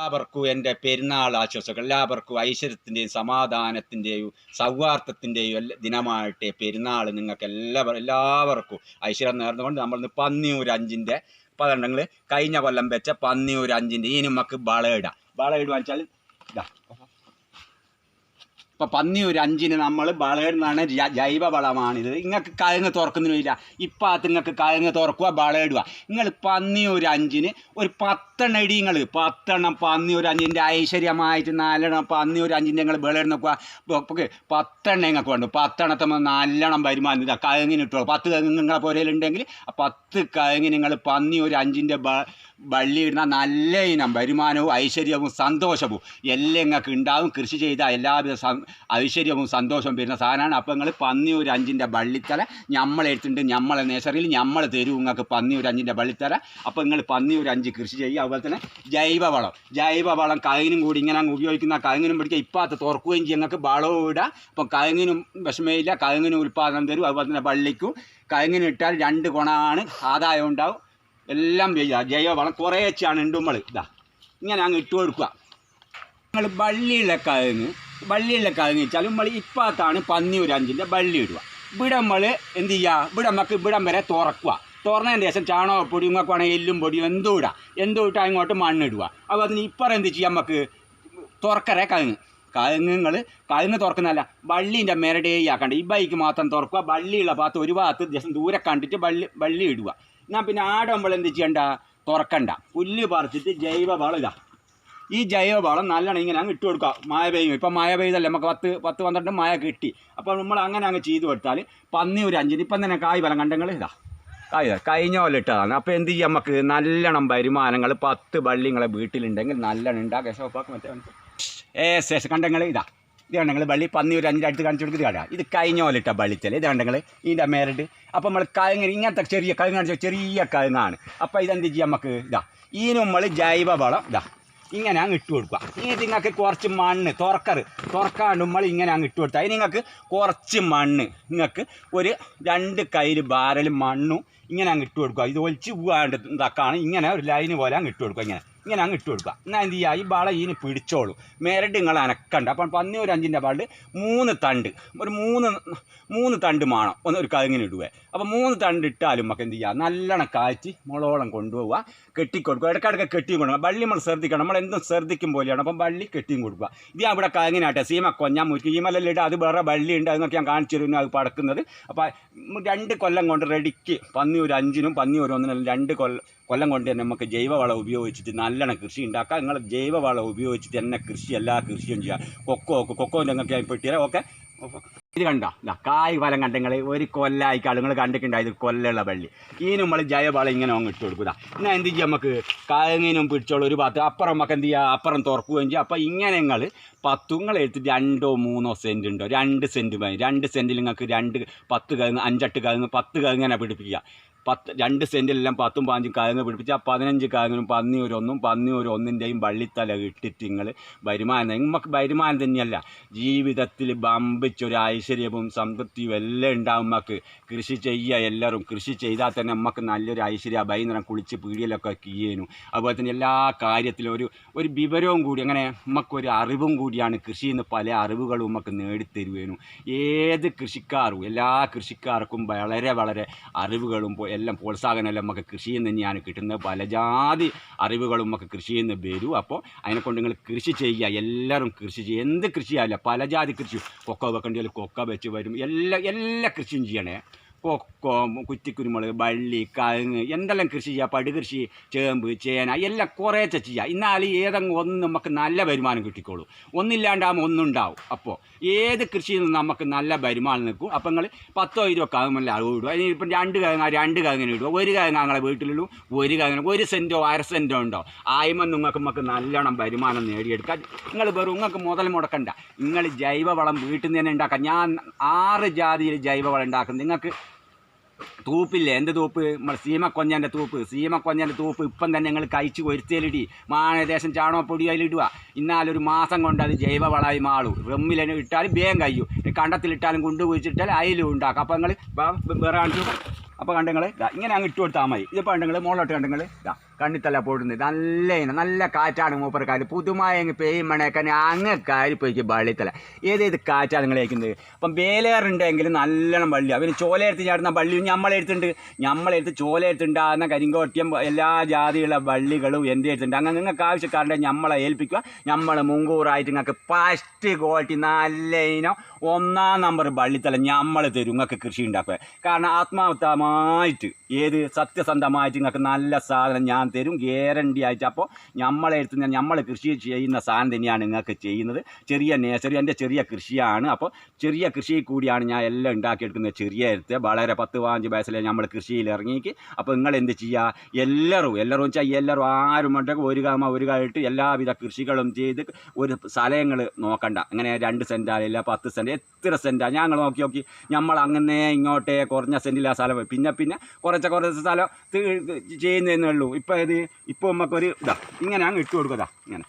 എല്ലാവർക്കും എന്റെ പെരുന്നാൾ ആശംസകൾ. എല്ലാവർക്കും ഐശ്വര്യത്തിന്റെയും സമാധാനത്തിന്റെയും സൗഹാർദ്ദത്തിന്റെയും ദിനമായിട്ട് പെരുന്നാൾ നിങ്ങൾക്ക് എല്ലാവരും എല്ലാവർക്കും ഐശ്വര്യം നേർന്നുകൊണ്ട് നമ്മൾ ഇന്ന് പന്നിയൂർ അഞ്ചിന്റെ പന്ത്രണ്ടെങ്കിൽ കഴിഞ്ഞ കൊല്ലം വെച്ച പന്നിയൂർ അഞ്ചിന്റെ ഈ നമുക്ക് വളയിടാം വളയിടുക വെച്ചാൽ ഇതാ. ഇപ്പം പന്നി ഒരു അഞ്ചിന് നമ്മൾ വളയിടുന്നതാണ് ജൈവ വളമാണിത് നിങ്ങൾക്ക് കഴുങ്ങ് തുറക്കുന്നില്ല ഇപ്പം അത് നിങ്ങൾക്ക് കഴുങ്ങ് തുറക്കുക വളയിടുക. നിങ്ങൾ പന്നി ഒരു അഞ്ചിന് ഒരു പത്തെണ്ണം ഇടി നിങ്ങൾ. പത്തെണ്ണം പന്നി ഒരു അഞ്ചിന്റെ ഐശ്വര്യമായിട്ട് നാലെണ്ണം പന്നി ഒരു അഞ്ചിന്റെ നിങ്ങൾ വിളയിടുന്ന പത്തെണ്ണം നിങ്ങൾക്ക് വേണ്ടു. പത്തെണ്ണത്തെ നല്ലോണം വരുമാനം ഇതാ കഴുങ്ങിന് ഇട്ടോ പത്ത് കഴുങ്ങ് നിങ്ങളെ പുരയിലുണ്ടെങ്കിൽ പത്ത് കഴുങ്ങി നിങ്ങൾ പന്നി ഒരു അഞ്ചിന്റെ ബ വള്ളിയിടുന്ന നല്ല ഇനം വരുമാനവും ഐശ്വര്യവും സന്തോഷവും എല്ലാം നിങ്ങൾക്ക് ഉണ്ടാവും. കൃഷി ചെയ്ത എല്ലാവിധ ഐശ്വര്യവും സന്തോഷവും വരുന്ന സാധനമാണ്. അപ്പോൾ നിങ്ങൾ പന്നി ഒരു അഞ്ചിന്റെ വള്ളിത്തല നമ്മളെടുത്തിട്ടുണ്ട് നമ്മളെ നേഴ്സറിയിൽ നമ്മൾ തരും നിങ്ങൾക്ക് പന്നി ഒരു അഞ്ചിന്റെ വള്ളിത്തല. അപ്പോൾ നിങ്ങൾ പന്നി ഒരു അഞ്ച് കൃഷി ചെയ്യുക. അതുപോലെ തന്നെ ജൈവവളം ജൈവവളം കഴിഞ്ഞും കൂടി ഇങ്ങനെ അങ്ങ് ഉപയോഗിക്കുന്ന കഴിഞ്ഞും പിടിക്കുക. ഇപ്പോൾ അത് തുറക്കുകയും ചെയ്യും. നിങ്ങൾക്ക് വളവും ഇടുക അപ്പം കഴിഞ്ഞും വിഷമയില്ല കഴിഞ്ഞും ഉൽപ്പാദനം തരും. അതുപോലെ തന്നെ വള്ളിക്കും. കഴിഞ്ഞും ഇട്ടാൽ രണ്ട് ഗുണമാണ് ആദായം ഉണ്ടാവും. എല്ലാം ചെയ്യുക ജൈവവളം കുറേ വെച്ചാണ് ഉണ്ടുമ്പോൾ ഇതാ ഇങ്ങനെ അങ്ങ് ഇട്ട് കൊടുക്കുക. നിങ്ങൾ വള്ളിയുള്ള കഴുങ്ങ് വള്ളിയുള്ള കഴുങ്ങ് വെച്ചാൽ നമ്മൾ ഇപ്പത്താണ് പന്നി ഒരു അഞ്ചിന്റെ വള്ളി ഇടുക. ഇവിടെ നമ്മൾ എന്ത് ചെയ്യുക ഇവിടെ നമുക്ക് ഇവിടം വരെ തുറക്കുക. തുറന്നതിന് ശേഷം ചാണകപ്പൊടി നിങ്ങൾക്ക് വേണമെങ്കിൽ എല്ലും പൊടിയും എന്തും ഇടാം. എന്തും ഇട്ടാൽ അങ്ങോട്ട് മണ്ണിടുക അപ്പോൾ അതിന് ഇപ്പറ എന്ത് ചെയ്യാം നമുക്ക് തുറക്കറേ കഴുങ്ങ് കഴുങ്ങുങ്ങൾ കഴുങ്ങ് തുറക്കുന്നതല്ല വള്ളീന്റെ മെരടേ ആക്കണ്ട ഈ ബൈക്ക് മാത്രം തുറക്കുക. വള്ളിയുള്ള ഭാഗത്ത് ഒരു ഭാഗത്ത് ജസ്റ്റ് ദൂരെ കണ്ടിട്ട് വള്ളി വള്ളി ഇടുക. എന്നാൽ പിന്നെ ആടുമ്പോൾ എന്ത് ചെയ്യണ്ട? തുറക്കണ്ട. പുല്ല് പറിച്ചിട്ട് ജൈവ വളം ഇതാ. ഈ ജൈവ വളം നല്ലോണം ഇങ്ങനെ അങ്ങ് ഇട്ട് കൊടുക്കുക. മഴ പെയ്യും. ഇപ്പം മഴ പെയ്തല്ലേ നമുക്ക് പത്ത് പത്ത് പന്ത്രണ്ട് മഴ കിട്ടി. അപ്പോൾ നമ്മൾ അങ്ങനെ അങ്ങ് ചെയ്ത് കൊടുത്താൽ പന്നി ഒരു അഞ്ചിന് ഇപ്പം തന്നെ കായ് ഫലം. കണ്ടങ്ങൾ ഇതാ. കായ്. കഴിഞ്ഞ പോലെ ഇട്ടതാണ്. അപ്പോൾ എന്ത് ചെയ്യാം നമുക്ക്? നല്ലോണം വരുമാനങ്ങൾ പത്ത് വള്ളിങ്ങളെ വീട്ടിലുണ്ടെങ്കിൽ നല്ലോണം ഉണ്ടാക്കുക ഷോപ്പാക്ക് മറ്റേ ഏ ശേഷം കണ്ടങ്ങൾ ഇതാ. ഇത് കണ്ടെങ്കിൽ വള്ളി പന്നി ഒരു അഞ്ചിന്റെ അടുത്ത് കാണിച്ചു കൊടുക്കുക കാണാം ഇത് കഴിഞ്ഞ പോലെ ഇട്ട വള്ളിച്ചൽ ഇത് കണ്ടെങ്കിൽ ഇതിന്റെ മേലിട്ട്. അപ്പോൾ നമ്മൾ കഴുങ്ങി ഇങ്ങനത്തെ ചെറിയ കഴിഞ്ഞ കാണിച്ചാൽ ചെറിയ കഴിഞ്ഞാണ് അപ്പോൾ ഇതെന്ത് ചെയ്യാം നമുക്ക്? ഇതാ. ഈ നമ്മൾ ജൈവ വളം ഇതാ. ഇങ്ങനെ അങ്ങ് ഇട്ട് കൊടുക്കുക. ഇനി നിങ്ങൾക്ക് കുറച്ച് മണ്ണ് തുറക്കറ് തുറക്കാണ്ട് നമ്മൾ ഇങ്ങനെ അങ്ങ് ഇട്ട് കൊടുത്താൽ നിങ്ങൾക്ക് കുറച്ച് മണ്ണ് നിങ്ങൾക്ക് ഒരു രണ്ട് കയ്യിൽ ബാരൽ മണ്ണും ഇങ്ങനെ അങ്ങ് ഇട്ട് കൊടുക്കുക. ഇത് ഒലിച്ച് പോകാണ്ട് ഇതാക്കാണ് ഇങ്ങനെ ഒരു ലൈന് പോലെ അങ്ങ് ഇട്ട് കൊടുക്കുക ഇങ്ങനെ. ഇങ്ങനെ അങ്ങ് ഇട്ട് കൊടുക്കുക. എന്നാൽ എന്ത് ചെയ്യുക? ഈ വള ഇനി പിടിച്ചോളൂ. മെരട് നിങ്ങൾ അനക്കണ്ട. അപ്പം പന്നി ഒരു അഞ്ചിന്റെ പാളിൽ മൂന്ന് തണ്ട്. ഒരു മൂന്ന് മൂന്ന് തണ്ട് മാണം. ഒന്ന് ഒരു കഴുങ്ങിന് ഇടുക അപ്പോൾ മൂന്ന് തണ്ട് ഇട്ടാലും നമുക്ക് എന്ത് ചെയ്യുക? നല്ലോണം കാച്ചി മുളോളം കൊണ്ടുപോവുക. കെട്ടിക്കൊടുക്കുക. ഇടയ്ക്കിടയ്ക്ക് കെട്ടിയും കൊടുക്കുക വള്ളി നമ്മൾ ശ്രദ്ധിക്കണം. നമ്മൾ എന്തും ശ്രദ്ധിക്കും പോലെയാണ്. അപ്പം വള്ളി കെട്ടിയും കൊടുക്കുക. ഇത് ഞാൻ ഇവിടെ കഴുങ്ങിനാട്ടെ സീമ കൊഞ്ഞാൻ മുറ്റി ഈ മലെല്ലാം ഇടുക അത് വേറെ വള്ളി ഉണ്ട്. അതൊക്കെ ഞാൻ കാണിച്ചു തരുന്നു. അത് പടക്കുന്നത്. അപ്പോൾ രണ്ട് കൊല്ലം കൊണ്ട് റെഡിക്ക് പന്നി ഒരു അഞ്ചിനും പന്നി ഒരു ഒന്നിനും രണ്ട് കൊല്ലം കൊല്ലം കൊണ്ട് തന്നെ നമുക്ക് ജൈവവളം ഉപയോഗിച്ചിട്ട് നല്ലോണം കൃഷി ഉണ്ടാക്കാം. നിങ്ങൾ ജൈവവളം ഉപയോഗിച്ചിട്ട് തന്നെ കൃഷി എല്ലാ കൃഷിയും ചെയ്യാം. കൊക്കോ കൊക്കോ നിങ്ങൾക്ക് പെട്ടിയാൽ ഓക്കെ. ഇത് കണ്ടോ? കായ് ഫലം കണ്ടെങ്കിൽ ഒരു കൊല്ലായി നിങ്ങൾ കണ്ടിട്ടുണ്ടായത് കൊല്ലുള്ള വള്ളി ഈ നമ്മൾ ജയബാളം ഇങ്ങനെ അങ്ങ് ഇട്ട് കൊടുക്കുക എന്നാൽ എന്ത് ചെയ്യാം നമുക്ക് കായങ്ങനും പിടിച്ചോളൂ ഒരു ഭാഗത്ത്. അപ്പുറം നമുക്ക് എന്ത് ചെയ്യുക അപ്പുറം തുറക്കുകയും ചെയ്യും. അപ്പോൾ ഇങ്ങനെ നിങ്ങൾ പത്തുങ്ങൾ എടുത്ത് രണ്ടോ മൂന്നോ സെന്റ് ഉണ്ടോ? രണ്ട് സെന്റ് മതി. രണ്ട് സെന്റിൽ നിങ്ങൾക്ക് രണ്ട് പത്ത് കഴുങ്ങ് അഞ്ചെട്ട് കഴുങ്ങ് പത്ത് കഴുങ്ങനെ പിടിപ്പിക്കുക. പത്ത് രണ്ട് സെന്റിലെല്ലാം പത്തും പതിനഞ്ചും കഴുങ്ങ് പിടിപ്പിച്ച് ആ പതിനഞ്ച് കഴുങ്ങിനും പന്നി ഒരു ഒന്നും പന്നി ഒരു ഒന്നിന്റെയും വള്ളിത്തല ഇട്ടിട്ട് നിങ്ങൾ വരുമാനം. നമുക്ക് വരുമാനം തന്നെയല്ല. ജീവിതത്തിൽ ബമ്പിച്ചൊരു ഐശ്വര്യവും സംതൃപ്തിയും എല്ലാം ഉണ്ടാവും നമുക്ക് കൃഷി ചെയ്യുക എല്ലാവരും. കൃഷി ചെയ്താൽ തന്നെ നമുക്ക് നല്ലൊരു ഐശ്വര്യ വൈകുന്നേരം കുളിച്ച് പീടിയിലൊക്കെ കീയേനു അതുപോലെ തന്നെ എല്ലാ കാര്യത്തിലും ഒരു ഒരു വിവരവും കൂടി അങ്ങനെ നമുക്കൊരു അറിവും കൂടിയാണ് കൃഷിയിൽ നിന്ന് പല അറിവുകളും നമുക്ക് നേടിത്തരുവേനു. ഏത് കൃഷിക്കാരും എല്ലാ കൃഷിക്കാർക്കും വളരെ വളരെ അറിവുകളും എല്ലാം പ്രോത്സാഹനമെല്ലാം നമുക്ക് കൃഷിയിൽ നിന്ന് തന്നെയാണ് കിട്ടുന്നത്. പല ജാതി അറിവുകളും നമുക്ക് കൃഷിയിൽ നിന്ന് വരും. അപ്പോൾ അതിനെക്കൊണ്ട് നിങ്ങൾ കൃഷി ചെയ്യുക. എല്ലാവരും കൃഷി ചെയ്യുക. എന്ത് കൃഷിയാവില്ല പല ജാതി കൃഷി കൊക്കോ വെക്കേണ്ടി കൊക്ക വെച്ച് വരും. എല്ലാ എല്ലാ കൃഷിയും ചെയ്യണേ. കൊക്കോ കുറ്റിക്കുരുമുളക് വള്ളി കഴുങ്ങ് എന്തെല്ലാം കൃഷി ചെയ്യുക പടുകൃഷി ചേമ്പ് ചേന എല്ലാം കുറേശ്ശെ ചെയ്യുക എന്നാൽ ഏതെങ്കിലും ഒന്ന് നമുക്ക് നല്ല വരുമാനം കിട്ടിക്കോളൂ. ഒന്നില്ലാണ്ടാകുമ്പോൾ ഒന്നുണ്ടാവും. അപ്പോൾ ഏത് കൃഷിയിൽ നിന്ന് നമുക്ക് നല്ല വരുമാനം നിൽക്കും? അപ്പം നിങ്ങൾ പത്തോ ഇരുപോ കഴുമല്ല അളവ് ഇടുക. അതിന് ഇപ്പം രണ്ട് കഴുങ്ങ രണ്ട് കാങ്ങനെ ഇടുക. ഒരു കഴുങ്ങ ഞങ്ങളെ വീട്ടിലുള്ളൂ ഒരു കാങ്ങനെ ഒരു സെന്റോ അര സെന്റോ ഉണ്ടോ? ആയ്മ നിങ്ങൾക്ക് നമുക്ക് നല്ലോണം വരുമാനം നേടിയെടുക്കാം. നിങ്ങൾ വെറും നിങ്ങൾക്ക് മുതൽ മുടക്കണ്ട. നിങ്ങൾ ജൈവവളം വീട്ടിൽ നിന്ന് തന്നെ ഉണ്ടാക്കാം. ഞാൻ ആറ് ജാതിയിൽ ജൈവവളം ഉണ്ടാക്കും നിങ്ങൾക്ക് തൂപ്പില്ലേ? എന്റെ തൂപ്പ്? നമ്മൾ സീമക്കൊഞ്ഞന്റെ തൂപ്പ്. സീമക്കൊഞ്ഞന്റെ തൂപ്പ് ഇപ്പം തന്നെ ഞങ്ങൾ കഴിച്ച് കൊരുത്തേലിടി. മാനദേശം ചാണകപ്പൊടി അതിലിടുക. ഇന്നാലൊരു മാസം കൊണ്ട് അത് ജൈവവളമായി മാറും. റമ്മിൽ ഇട്ടാലും വേഗം കഴിയും. കണ്ടത്തിലിട്ടാലും കൊണ്ടുപോയിച്ചിട്ടാൽ അതിലും ഉണ്ടാക്കാം. അപ്പോൾ നിങ്ങൾ വേറെ കാണിച്ചു. അപ്പോൾ കണ്ടങ്ങൾ ഇങ്ങനെ അങ്ങ് ഇട്ട് കൊടുത്താൽ മതി. ഇതിപ്പോൾ കണ്ടങ്ങൾ മുകളിലോട്ട് കണ്ടങ്ങൾ ഇതാ കണ്ണിത്തല പൊടുന്നത് നല്ല ഇനം നല്ല കാറ്റാണ് മൂപ്പർക്കാര് പുതുമായ പെയ്യുമണയൊക്കെ അങ്ങക്കാരി പോയിക്ക് വള്ളിത്തല. ഏതേത് കാറ്റാണ് നിങ്ങൾ കേൾക്കുന്നത് അപ്പം വേലേറുണ്ടെങ്കിൽ നല്ലോണം വള്ളി. അവന് ചോലയെടുത്ത് ചാടുന്ന വള്ളിയും നമ്മളെടുത്തുണ്ട് നമ്മളെടുത്ത് ചോലയെടുത്തുണ്ടാകുന്ന കരിങ്കോട്ടിയം എല്ലാ ജാതിയുള്ള വള്ളികളും എന്റെ അടുത്തുണ്ട്. അങ്ങനെ നിങ്ങൾക്ക് ആവശ്യക്കാരുടെ നമ്മളെ ഏൽപ്പിക്കുക. നമ്മൾ മുൻകൂറായിട്ട് നിങ്ങൾക്ക് ഫസ്റ്റ് ക്വാളിറ്റി നല്ല ഇനം ഒന്നാം നമ്പർ വള്ളിത്തല നമ്മൾ തരും. നിങ്ങൾക്ക് കൃഷി ഉണ്ടാക്കുക. കാരണം ആത്മാർത്ഥമായിട്ട് ഏത് സത്യസന്ധമായിട്ട് നിങ്ങൾക്ക് നല്ല സാധനം ഞാൻ തരും ഗ്യാരണ്ടി ആയിട്ട്. അപ്പോൾ നമ്മളെ അടുത്ത് നമ്മൾ കൃഷി ചെയ്യുന്ന സാധനം തന്നെയാണ് നിങ്ങൾക്ക് ചെയ്യുന്നത്. ചെറിയ നേഴ്സറി എന്റെ ചെറിയ കൃഷിയാണ്. അപ്പോൾ ചെറിയ കൃഷി കൂടിയാണ് ഞാൻ എല്ലാം ഉണ്ടാക്കിയെടുക്കുന്നത്. ചെറിയ എടുത്ത് വളരെ പത്ത് പതിനഞ്ച് വയസ്സിലെ നമ്മൾ കൃഷിയിൽ ഇറങ്ങിക്ക് അപ്പോൾ നിങ്ങൾ എന്ത് ചെയ്യുക? എല്ലാവരും എല്ലാവരും വെച്ചാൽ എല്ലാവരും ആരും ഉണ്ടെങ്കിൽ ഒരു കാമ ഒരു കാലിട്ട് എല്ലാവിധ കൃഷികളും ചെയ്ത് ഒരു സ്ഥലങ്ങൾ നോക്കണ്ട. അങ്ങനെ രണ്ട് സെന്റായില്ല പത്ത് സെന്റ് എത്ര സെന്റാണ് ഞങ്ങൾ നോക്കി നോക്കി നമ്മൾ അങ്ങനെ ഇങ്ങോട്ടേ കുറഞ്ഞ സെന്റില്ല സ്ഥലം. പിന്നെ പിന്നെ കുറച്ച് കുറച്ച് സ്ഥലം ചെയ്യുന്നേ ഉള്ളൂ. ഇപ്പോൾ ഇപ്പോൾ നമുക്കൊരു ഇതാ ഇങ്ങനെ അങ്ങ് ഇട്ട് കൊടുക്കുക ഇങ്ങനെ.